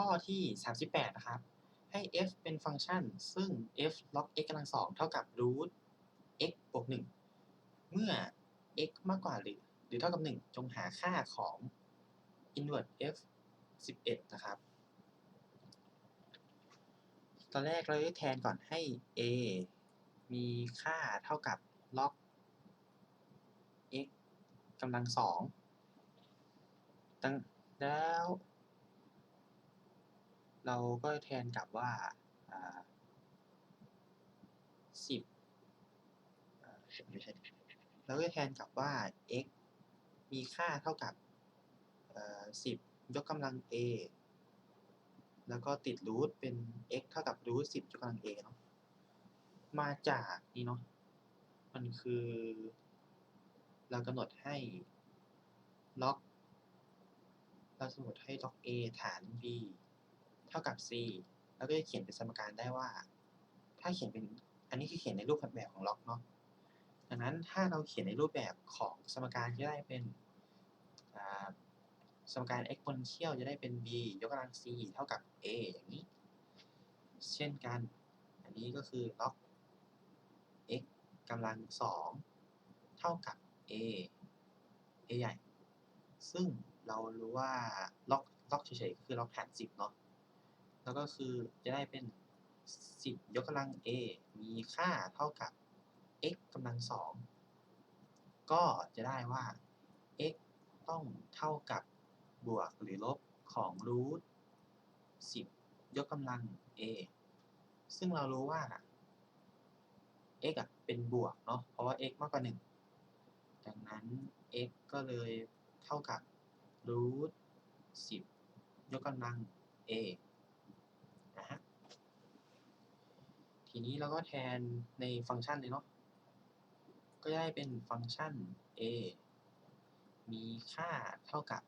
ข้อที่ 38 นะครับ ให้ f เป็นฟังก์ชัน ซึ่ง f log x กำลังสองเท่ากับ root x บวก 1 เมื่อ x มากกว่าหรือ หรือเท่ากับ 1 จงหาค่าของ inverse f 11 นะครับ ตอนแรกเราจะแทนก่อนให้ a มีค่าเท่ากับ log x กำลังสองตั้งแล้ว เราก็แทนกับว่าสิบไม่ใช่เราก็แทนกับว่า x มีค่าเท่ากับสิบยกกำลัง a แล้วก็ติดรูทเป็น x เท่ากับรูทสิบยกกำลัง a เนาะ มาจากนี่เนาะ มันคือ เรากำหนดให้ล็อก เรากำหนดให้ล็อก a ฐาน b ท่ากับ c แล้วก็จะเขียนเป็นสมการได้ว่า ถ้าเขียนเป็น อันนี้คือเขียนในรูปแบบของล็อกเนาะ ดังนั้นถ้าเราเขียนในรูปแบบของสมการจะได้เป็นสมการ exponential จะได้เป็น b ยกกำลัง c เท่ากับ a อย่างนี้ เช่นกัน อันนี้ก็คือล็อก x กำลังสองเท่ากับ a a ใหญ่ ซึ่งเรารู้ว่าล็อกล็อกเฉยๆคือล็อกฐาน 10 เนาะ แล้วก็คือจะได้เป็น 10 ยกกำลัง a มีค่าเท่ากับ x กำลังสองก็จะได้ว่า x ต้องเท่ากับบวกหรือลบของรูท10 ยกกำลัง a ซึ่งเรารู้ว่า x อะเป็นบวกเนาะ เพราะว่า x มากกว่า 1 ดังนั้น x ก็เลยเท่ากับรูท10 ยกกำลัง a นะฮะ ทีนี้เราก็แทนในฟังก์ชันเลยเนาะ ก็ได้เป็นฟังก์ชัน a มีค่าเท่ากับ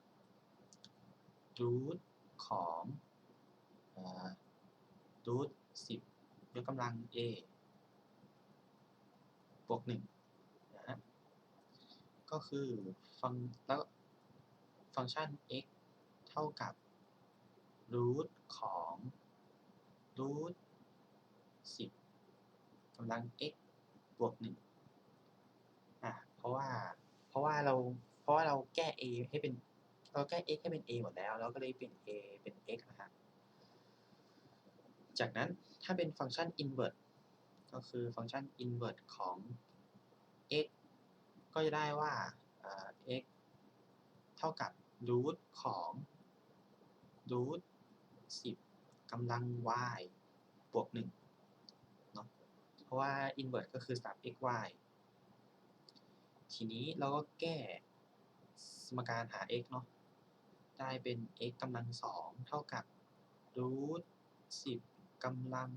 รูทของรูท10 ยกกำลัง a บวก1นะฮะ ก็คือฟังแล้วฟังก์ชัน x เท่ากับรูทของรูท10 กำลัง x บวก1อะเพราะว่าเพราะว่าเราเพราะว่าเราแก้ a ให้เป็นเราแก้ x ให้เป็น a หมดแล้ว เราก็เลยเปลี่ยน a เป็น x นะฮะจากนั้นถ้าเป็นฟังก์ชัน inverse ก็คือฟังก์ชัน inverse ของ x ก็จะได้ว่า x เท่ากับรูทของรูท10กำลัง y บวก1 เพราะว่า inverse ก็คือ 3xy ทีนี้เราก็แก้สมการหา x เนาะ ได้เป็น x กำลังสองเท่ากับรูท10กำลัง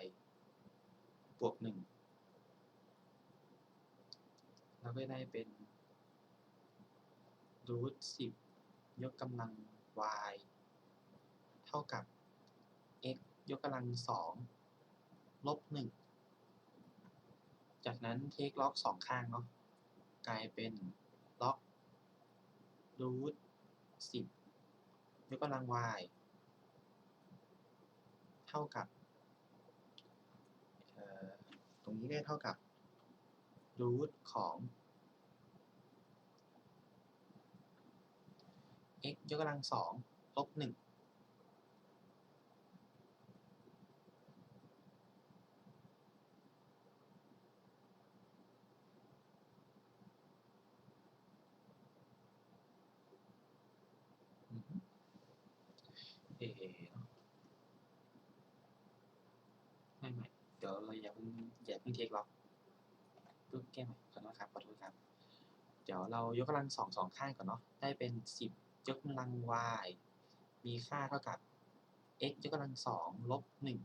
y บวก1แล้วก็ได้เป็นรูท10ยกกำลัง y เท่ากับ x ยกกำลังสองลบ1 จากนั้นเทคล็อกสองข้างเนาะกลายเป็นล็อกรูท10ยกกำลัง y เท่ากับตรงนี้ได้เท่ากับรูทของ x ยกกำลังสองลบหนึ่งเอเนาะไม่ไม่ เราอย่าเพิ่งอย่าเพิ่งเทคล็อกเพิ่งแก้ใหม่ขอโทษครับขอโทษครับ เดี๋ยวเรายกกำลังสองสองข้างก่อนเนาะได้เป็นสิบยกกำลัง y มีค่าเท่ากับ x ยกกำลังสองลบหนึ่ง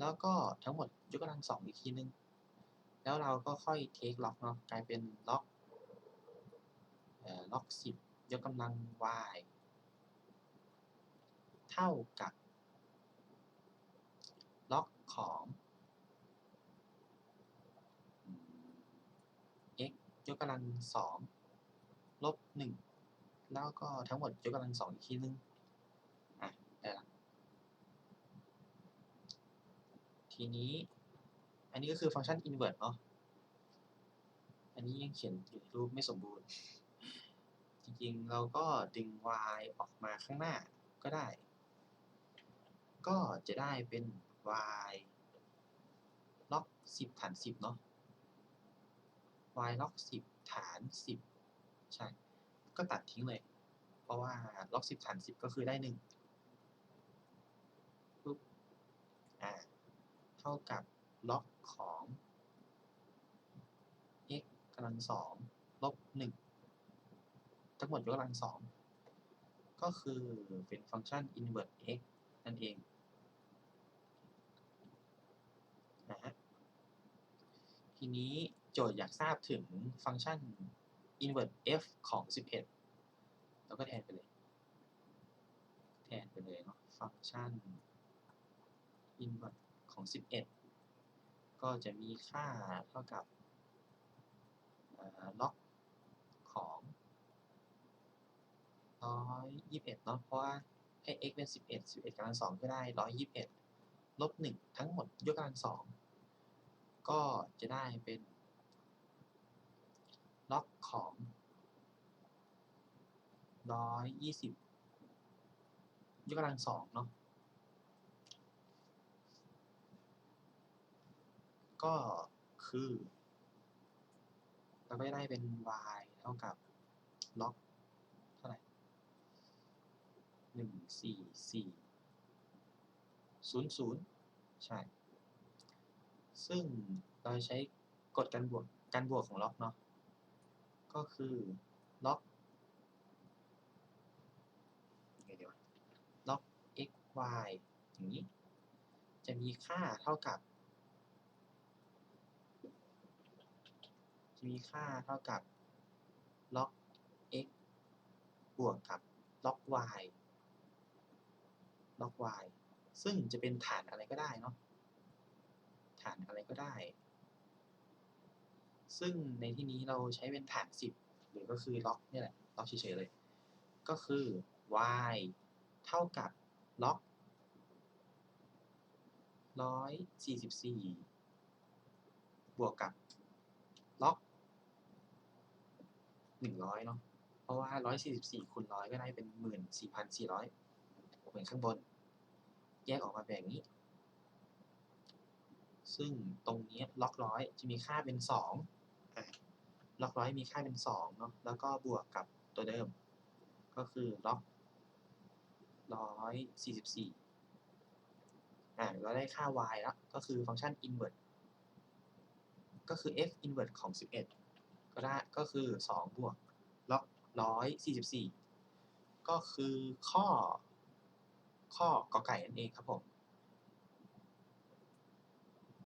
แล้วก็ทั้งหมดยกกำลังสองอีกทีนึง แล้วเราก็ค่อยเทคล็อกเนาะกลายเป็นล็อกล็อกสิบยกกำลัง y เท่ากับ ล็อกของ ยกกำลังสองลบหนึ่งแล้วก็ทั้งหมดยกกำลังสองอีกทีนึงอะได้ละทีนี้อันนี้ก็คือฟังก์ชัน invert เนาะอันนี้ยังเขียนอยู่ในรูปไม่สมบูรณ์ จริงๆ เราก็ดึง y ออกมาข้างหน้าก็ได้ ก็จะได้เป็น y ล็อก 10 ฐาน 10 เนาะ y ล็อก10ฐาน10ใช่ ก็ตัดทิ้งเลย เพราะว่าล็อก10ฐาน10ก็คือได้1ปุ๊บอ่าเท่ากับล็อกของ x กำลังสองลบหนึ่งทั้งหมดยกกำลังสองก็คือเป็นฟังก์ชัน invert x นั่นเองนะฮะทีนี้ จทย์อยากทราบถึงฟังก์ชัน invert f ของ 11เราก็แทนไปเลย แทนไปเลยเนาะฟังก์ชัน invert ของ 11 ก็จะมีค่าเท่ากับล็อกของร้อยยี่สิบเอ็ดเนาะเพราะว่าให้ x เป็นสิบเอ็ดสิบเอ็ดกำลังสองก็ได้ร้อยยี่สิบเอ็ดลบหนึ่งทั้งหมดยกกำลังสองก็จะได้เป็น ล็อกของร้อยยี่สิบยกกำลังสองเนาะก็คือ เราก็จะได้เป็น y เท่ากับล็อกเท่าไหร่หนึ่งสี่สี่ศูนย์ศูนย์ใช่ ซึ่งเราใช้กฎการบวกการบวกของล็อกเนาะ ก็คือล็อกยังไงดีวะล็อก x y อย่างนี้ จะมีค่าเท่ากับ จะมีค่าเท่ากับล็อก x บวกกับล็อก y ล็อก y ซึ่งจะเป็นฐานอะไรก็ได้เนาะฐานอะไรก็ได้ ซึ่งในที่นี้เราใช้เป็นฐาน 10 หรือก็คือล็อกนี่แหละ ล็อกเฉยๆเลย ก็คือ y เท่ากับล็อก144 บวกกับล็อก 100 เนาะ เพราะว่า 144คูณ100 ก็ได้เป็น 14,400เหมือนข้างบน แยกออกมาแบบนี้ ซึ่งตรงนี้ล็อกร้อยจะมีค่าเป็น2อะ ล็อกร้อยมีค่าเป็น2เนาะแล้วก็บวกกับตัวเดิม ก็คือล็อก144อ่าเราได้ค่า y แล้วก็คือฟังก์ชัน invert ก็คือ f invert ของ 11 ก็ได้ก็คือ 2 บวกล็อก144ก็คือข้อ ข้อกอไก่นั่นเองครับผม